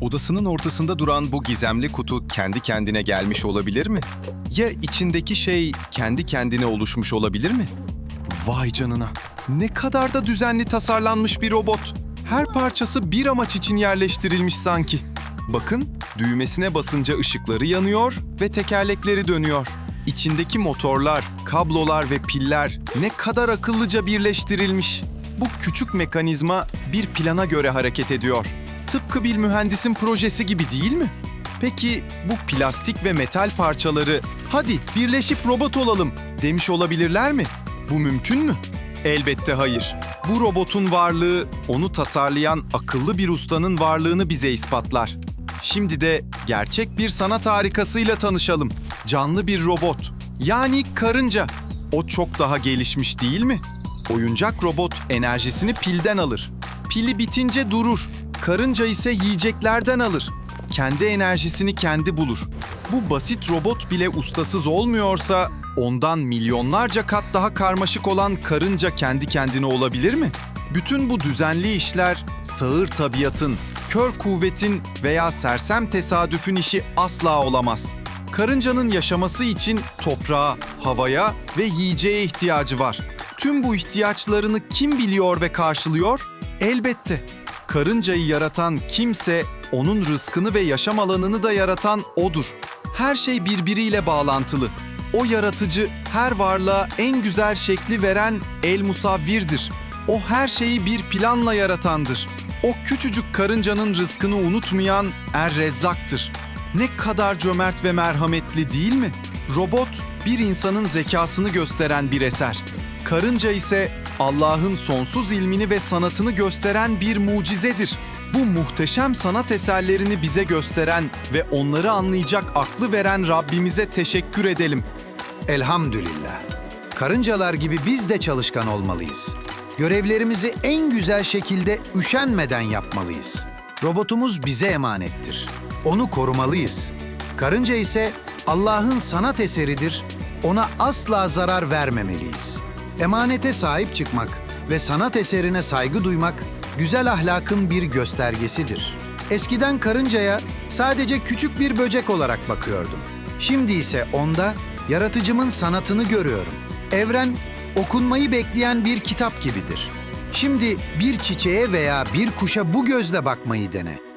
Odasının ortasında duran bu gizemli kutu kendi kendine gelmiş olabilir mi? Ya içindeki şey kendi kendine oluşmuş olabilir mi? Vay canına. Ne kadar da düzenli tasarlanmış bir robot. Her parçası bir amaç için yerleştirilmiş sanki. Bakın, düğmesine basınca ışıkları yanıyor ve tekerlekleri dönüyor. İçindeki motorlar, kablolar ve piller ne kadar akıllıca birleştirilmiş. Bu küçük mekanizma bir plana göre hareket ediyor. Tıpkı bir mühendisin projesi gibi değil mi? Peki bu plastik ve metal parçaları hadi birleşip robot olalım demiş olabilirler mi? Bu mümkün mü? Elbette hayır. Bu robotun varlığı onu tasarlayan akıllı bir ustanın varlığını bize ispatlar. Şimdi de gerçek bir sanat harikasıyla tanışalım. Canlı bir robot. Yani karınca. O çok daha gelişmiş değil mi? Oyuncak robot enerjisini pilden alır. Pili bitince durur. Karınca ise yiyeceklerden alır. Kendi enerjisini kendi bulur. Bu basit robot bile ustasız olmuyorsa ondan milyonlarca kat daha karmaşık olan karınca kendi kendine olabilir mi? Bütün bu düzenli işler sağır tabiatın, kör kuvvetin veya sersem tesadüfün işi asla olamaz. Karıncanın yaşaması için toprağa, havaya ve yiyeceğe ihtiyacı var. Tüm bu ihtiyaçlarını kim biliyor ve karşılıyor? Elbette. Karıncayı yaratan kimse onun rızkını ve yaşam alanını da yaratan odur. Her şey birbiriyle bağlantılı. O yaratıcı her varlığa en güzel şekli veren El Musavvir'dir. O her şeyi bir planla yaratandır. O küçücük karıncanın rızkını unutmayan Er Rezzak'tır. Ne kadar cömert ve merhametli değil mi? Robot bir insanın zekasını gösteren bir eser. Karınca ise Allah'ın sonsuz ilmini ve sanatını gösteren bir mucizedir. Bu muhteşem sanat eserlerini bize gösteren ve onları anlayacak aklı veren Rabbimize teşekkür edelim. Elhamdülillah. Karıncalar gibi biz de çalışkan olmalıyız. Görevlerimizi en güzel şekilde üşenmeden yapmalıyız. Robotumuz bize emanettir. Onu korumalıyız. Karınca ise Allah'ın sanat eseridir. Ona asla zarar vermemeliyiz. Emanete sahip çıkmak ve sanat eserine saygı duymak güzel ahlakın bir göstergesidir. Eskiden karıncaya sadece küçük bir böcek olarak bakıyordum. Şimdi ise onda yaratıcımın sanatını görüyorum. Evren okunmayı bekleyen bir kitap gibidir. Şimdi bir çiçeğe veya bir kuşa bu gözle bakmayı dene.